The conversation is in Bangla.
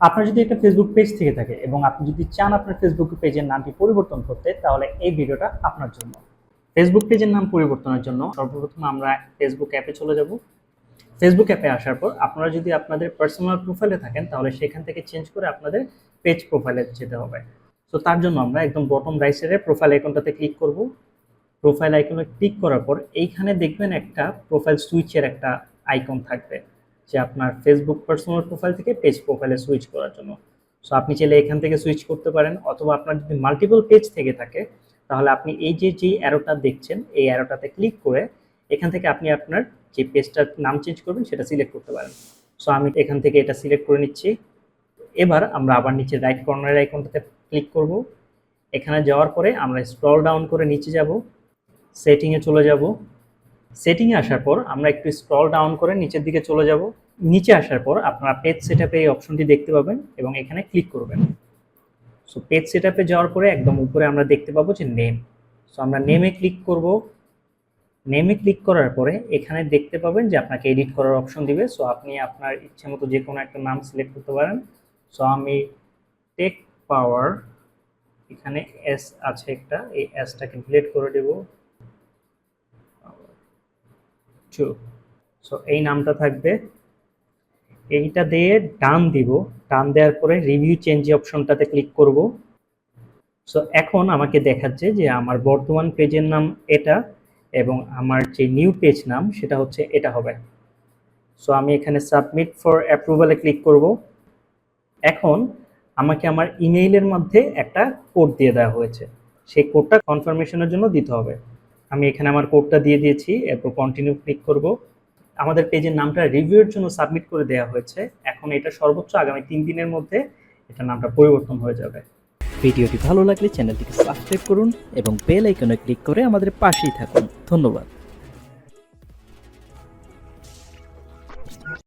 আপনার যদি একটা ফেসবুক পেজ থেকে থাকে এবং আপনি যদি চান আপনার ফেসবুক পেজের নামটি পরিবর্তন করতে, তাহলে এই ভিডিওটা আপনার জন্য। ফেসবুক পেজের নাম পরিবর্তনের জন্য সর্বপ্রথম আমরা ফেসবুক অ্যাপে চলে যাব। ফেসবুক অ্যাপে আসার পর আপনারা যদি আপনাদের পার্সোনাল প্রোফাইলে থাকেন, তাহলে সেখান থেকে চেঞ্জ করে আপনাদের পেজ প্রোফাইলে যেতে হবে। তো তার জন্য আমরা একদম বটম রাইট সাইডে প্রোফাইল আইকনটাতে ক্লিক করব। প্রোফাইল আইকনে ক্লিক করার পর এইখানে দেখবেন একটা প্রোফাইল সুইচের একটা আইকন থাকবে। যে আপনার ফেসবুক পার্সোনাল প্রোফাইল থেকে পেজ প্রোফাইলে সুইচ করার জন্য। সো আপনি চাইলে এখান থেকে সুইচ করতে পারেন অথবা আপনার যদি মাল্টিপল পেজ থেকে থাকে, তাহলে আপনি এই যে যে অ্যারোটা দেখছেন, এই অ্যারোটাতে ক্লিক করে এখান থেকে আপনি আপনার যে পেজটার নাম চেঞ্জ করবেন, সেটা সিলেক্ট করতে পারেন। সো আমি এখান থেকে এটা সিলেক্ট করে নিচ্ছি। এবার আমরা আবার নিচে রাইট কর্নারের আইকনটাতে ক্লিক করব। এখানে যাওয়ার পরে আমরা স্ক্রল ডাউন করে নিচে যাব সেটিংয়ে চলে যাব। সেটিংয়ে আসার পর আমরা একটু স্ক্রল ডাউন করে নিচের দিকে চলে যাব। নিচে আসার পর আপনারা পেজ সেটআপে এই অপশনটি দেখতে পাবেন এবং এখানে ক্লিক করবেন। সো পেজ সেটআপে যাওয়ার পরে একদম উপরে আমরা দেখতে পাবো যে নেম সো আমরা নেমে ক্লিক করব। নেমে ক্লিক করার পরে এখানে দেখতে পাবেন যে আপনাকে এডিট করার অপশন দিবে। সো আপনি আপনার ইচ্ছে মতো যে কোনো একটা নাম সিলেক্ট করতে পারেন। সো আমি টেক পাওয়ার এখানে এস আছে একটা, এই এসটাকে ডিলিট করে দেব। সো এই নামটা থাকবে এইটা দিয়ে ডান দিব। ডান দেওয়ার পরে রিভিউ চেঞ্জ অপশনটাতে ক্লিক করব। সো এখন আমাকে দেখাচ্ছে যে আমার বর্তমান পেজের নাম এটা এবং আমার যে নিউ পেজ নাম সেটা হচ্ছে এটা হবে। সো আমি এখানে সাবমিট ফর অ্যাপ্রুভালে ক্লিক করব। এখন আমাকে আমার ইমেইলের মধ্যে একটা কোড দিয়ে দেওয়া হয়েছে। সেই কোডটা কনফার্মেশনের জন্য দিতে হবে। আমি এখানে আমার কোডটা দিয়ে দিয়েছি, এরপর কন্টিনিউ ক্লিক করব। আমাদের পেজের নামটা রিভিউয়ের জন্য সাবমিট করে দেওয়া হয়েছে। এখন এটা সর্বোচ্চ আগামী তিন দিনের মধ্যে এটা নামটা পরিবর্তন হয়ে যাবে। ভিডিওটি ভালো লাগলে চ্যানেলটিকে সাবস্ক্রাইব করুন এবং বেল আইকনে ক্লিক করে আমাদের পাশেই থাকুন। ধন্যবাদ।